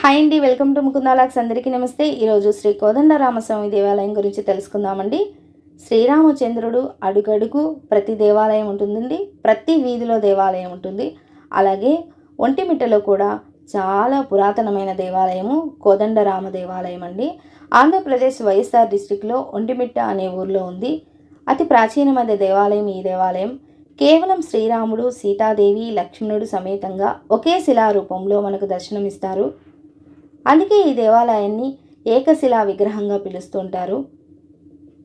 Hi అండి welcome to ముకుందాలాక్స్ అందరికీ నమస్తే. ఈరోజు శ్రీ కోదండరామస్వామి దేవాలయం గురించి తెలుసుకుందామండి. శ్రీరామచంద్రుడు అడుగడుగు ప్రతి దేవాలయం ఉంటుందండి ప్రతి వీధిలో దేవాలయం ఉంటుంది. అలాగే ఒంటిమిట్టలో కూడా చాలా పురాతనమైన దేవాలయము కోదండరామ దేవాలయం అండి. ఆంధ్రప్రదేశ్ వైఎస్ఆర్ డిస్టిక్లో ఒంటిమిట్ట అనే ఊర్లో ఉంది. అతి ప్రాచీనమైన దేవాలయం ఈ దేవాలయం. కేవలం శ్రీరాముడు సీతాదేవి లక్ష్మణుడు సమేతంగా ఒకే శిలారూపంలో మనకు దర్శనమిస్తారు. అందుకే ఈ దేవాలయాన్ని ఏకశిలా విగ్రహంగా పిలుస్తుంటారు.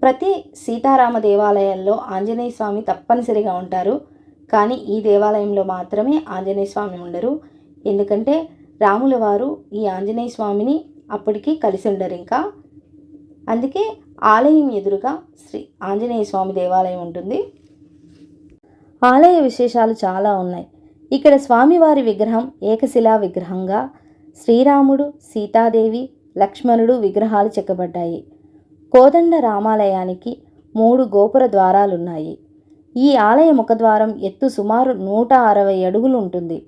ప్రతి సీతారామ దేవాలయాల్లో ఆంజనేయ స్వామి తప్పనిసరిగా ఉంటారు. కానీ ఈ దేవాలయంలో మాత్రమే ఆంజనేయ స్వామి ఉండరు. ఎందుకంటే రాముల వారు ఈ ఆంజనేయ స్వామిని అప్పటికి కలిసి ఉండరు ఇంకా. అందుకే ఆలయం ఎదురుగా శ్రీ ఆంజనేయ స్వామి దేవాలయం ఉంటుంది. ఆలయ విశేషాలు చాలా ఉన్నాయి. ఇక్కడ స్వామివారి విగ్రహం ఏకశిలా విగ్రహంగా శ్రీరాముడు సీతాదేవి లక్ష్మణుడు విగ్రహాలు చెక్కబడ్డాయి. కోదండ రామాలయానికి మూడు గోపుర ద్వారాలున్నాయి. ఈ ఆలయ ముఖద్వారం ఎత్తు సుమారు నూట అరవై అడుగులు ఉంటుంది.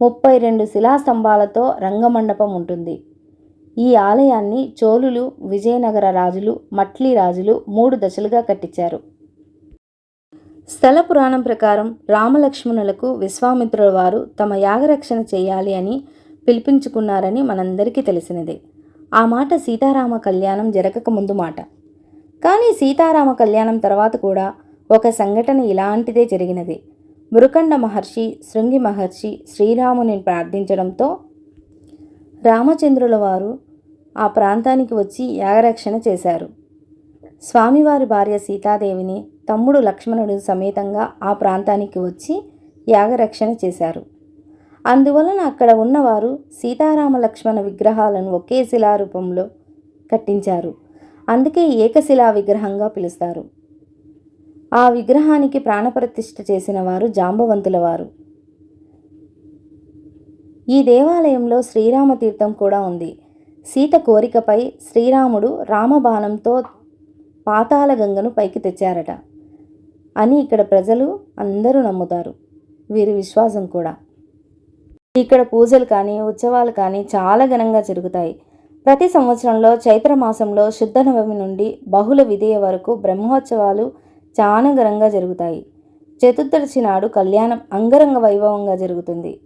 ముప్పై రెండు శిలాస్తంభాలతో రంగమండపం ఉంటుంది. ఈ ఆలయాన్ని చోళులు విజయనగర రాజులు మట్లీ రాజులు మూడు దశలుగా కట్టించారు. స్థల పురాణం ప్రకారం రామలక్ష్మణులకు విశ్వామిత్రుల వారు తమ యాగరక్షణ చేయాలి అని పిలిపించుకున్నారని మనందరికీ తెలిసినదే. ఆ మాట సీతారామ కళ్యాణం జరగక ముందు మాట. కానీ సీతారామ కళ్యాణం తర్వాత కూడా ఒక సంఘటన ఇలాంటిదే జరిగినది. మురుకండ మహర్షి శృంగి మహర్షి శ్రీరాముని ప్రార్థించడంతో రామచంద్రుల వారు ఆ ప్రాంతానికి వచ్చి యాగరక్షణ చేశారు. స్వామివారి భార్య సీతాదేవిని తమ్ముడు లక్ష్మణుడు సమేతంగా ఆ ప్రాంతానికి వచ్చి యాగరక్షణ చేశారు. అందువలన అక్కడ ఉన్నవారు సీతారామ లక్ష్మణ విగ్రహాలను ఒకే శిలారూపంలో కట్టించారు. అందుకే ఏకశిలా విగ్రహంగా పిలుస్తారు. ఆ విగ్రహానికి ప్రాణప్రతిష్ఠ చేసిన వారు జాంబవంతుల వారు ఈ దేవాలయంలో శ్రీరామ తీర్థం కూడా ఉంది. సీత కోరికపై శ్రీరాముడు రామబాణంతో పాతాళ గంగను పైకి తెచ్చారట. అని ఇక్కడ ప్రజలు అందరూ నమ్ముతారు. వీరి విశ్వాసం కూడా. ఇక్కడ పూజలు కానీ ఉత్సవాలు కానీ చాలా ఘనంగా జరుగుతాయి. ప్రతి సంవత్సరంలో చైత్ర మాసంలో శుద్ధ నవమి నుండి బహుళ విధేయ వరకు బ్రహ్మోత్సవాలు చాలా ఘనంగా జరుగుతాయి. చతుర్దశి నాడు కళ్యాణం అంగరంగ వైభవంగా జరుగుతుంది.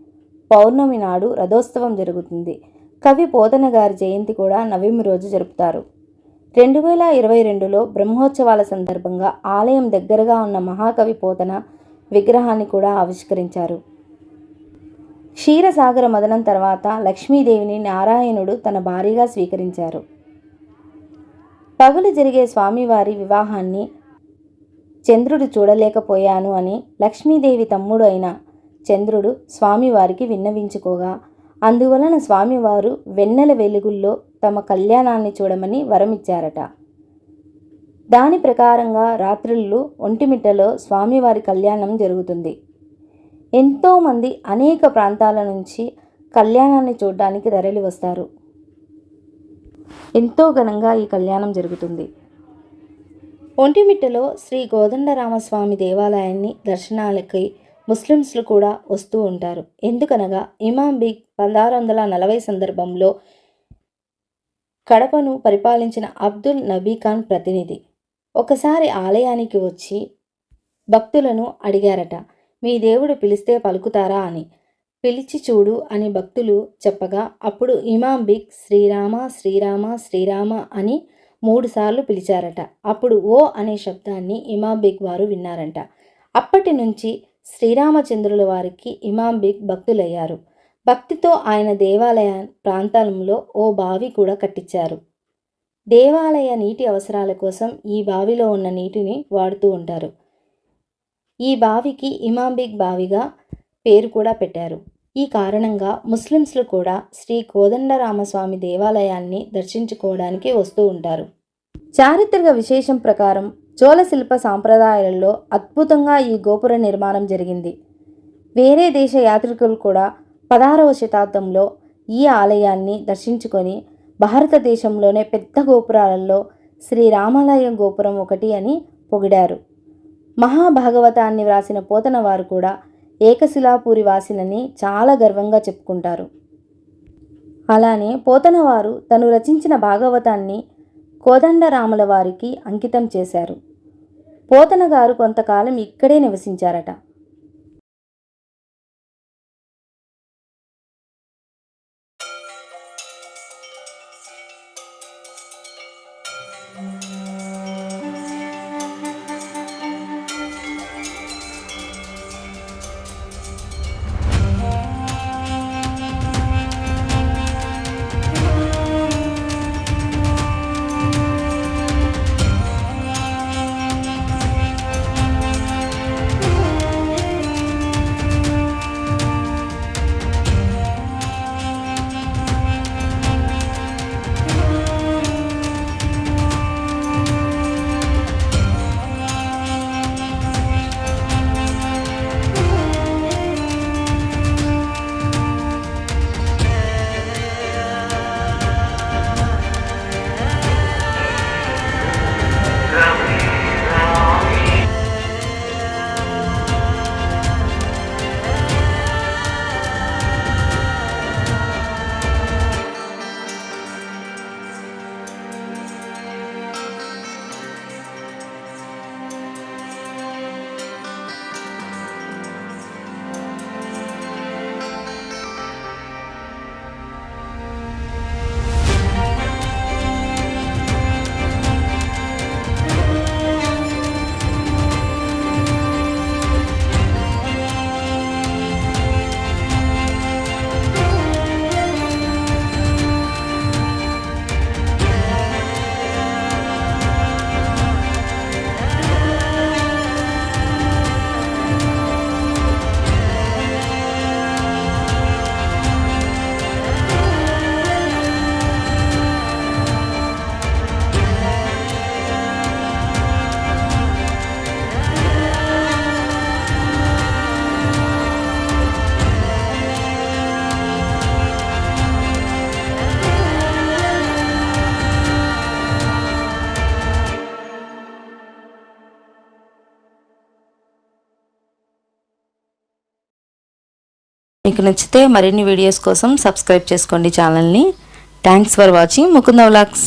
పౌర్ణమి నాడు రథోత్సవం జరుగుతుంది. కవి పోతన గారి జయంతి కూడా నవమి రోజు జరుపుతారు. రెండు వేల ఇరవై రెండులో బ్రహ్మోత్సవాల సందర్భంగా ఆలయం దగ్గరగా ఉన్న మహాకవి పోతన విగ్రహాన్ని కూడా ఆవిష్కరించారు. క్షీరసాగర మదనం తర్వాత లక్ష్మీదేవిని నారాయణుడు తన భార్యగా స్వీకరించారు. పగులు జరిగే స్వామివారి వివాహాన్ని చంద్రుడు చూడలేకపోయాను అని లక్ష్మీదేవి తమ్ముడు అయిన చంద్రుడు స్వామివారికి విన్నవించుకోగా అందువలన స్వామివారు వెన్నెల వెలుగుల్లో తమ కళ్యాణాన్ని చూడమని వరమిచ్చారట. దాని ప్రకారంగా రాత్రుళ్ళు ఒంటిమిట్టలో స్వామివారి కళ్యాణం జరుగుతుంది. ఎంతోమంది అనేక ప్రాంతాల నుంచి కళ్యాణాన్ని చూడడానికి తరలి వస్తారు. ఎంతో ఘనంగా ఈ కళ్యాణం జరుగుతుంది. ఒంటిమిట్టలో శ్రీ గోదండరామస్వామి దేవాలయాన్ని దర్శనాలకి ముస్లిమ్స్లు కూడా వస్తూ ఉంటారు. ఎందుకనగా ఇమాం బిగ్ పదహారు వందల నలభై సందర్భంలో కడపను పరిపాలించిన అబ్దుల్ నబీ ఖాన్ ప్రతినిధి. ఒకసారి ఆలయానికి వచ్చి భక్తులను అడిగారట మీ దేవుడు పిలిస్తే పలుకుతారా అని. పిలిచి చూడు అని భక్తులు చెప్పగా అప్పుడు ఇమాం బిగ్ శ్రీరామ శ్రీరామ శ్రీరామ అని మూడుసార్లు పిలిచారట. అప్పుడు ఓ అనే శబ్దాన్ని ఇమాం బిగ్ వారు విన్నారంట. అప్పటి నుంచి శ్రీరామచంద్రుల వారికి ఇమాం బిగ్ భక్తులయ్యారు. భక్తితో ఆయన దేవాలయ ప్రాంతాలలో ఓ బావి కూడా కట్టించారు. దేవాలయ నీటి అవసరాల కోసం ఈ బావిలో ఉన్న నీటిని వాడుతూ ఉంటారు. ఈ బావికి ఇమాంబిక్ బావిగా పేరు కూడా పెట్టారు. ఈ కారణంగా ముస్లిమ్స్లు కూడా శ్రీ కోదండరామస్వామి దేవాలయాన్ని దర్శించుకోవడానికి వస్తూ ఉంటారు. చారిత్రక విశేషం ప్రకారం చోళ శిల్ప సాంప్రదాయాలలో అద్భుతంగా ఈ గోపుర నిర్మాణం జరిగింది. వేరే దేశ యాత్రికులు కూడా పదహారవ శతాబ్దంలో ఈ ఆలయాన్ని దర్శించుకొని భారతదేశంలోనే పెద్ద గోపురాలలో శ్రీ రామాలయం గోపురం ఒకటి అని పొగిడారు. మహాభాగవతాన్ని వ్రాసిన పోతన వారు కూడా ఏకశిలాపూరి వాసినని చాలా గర్వంగా చెప్పుకుంటారు. అలానే పోతనవారు తను రచించిన భాగవతాన్ని కోదండరాముల వారికి అంకితం చేశారు. పోతన గారు కొంతకాలం ఇక్కడే నివసించారట. మీకు నచ్చితే మరిన్ని వీడియోస్ కోసం సబ్స్క్రైబ్ చేసుకోండి ఛానల్ని. Thanks for watching Mukunda vlogs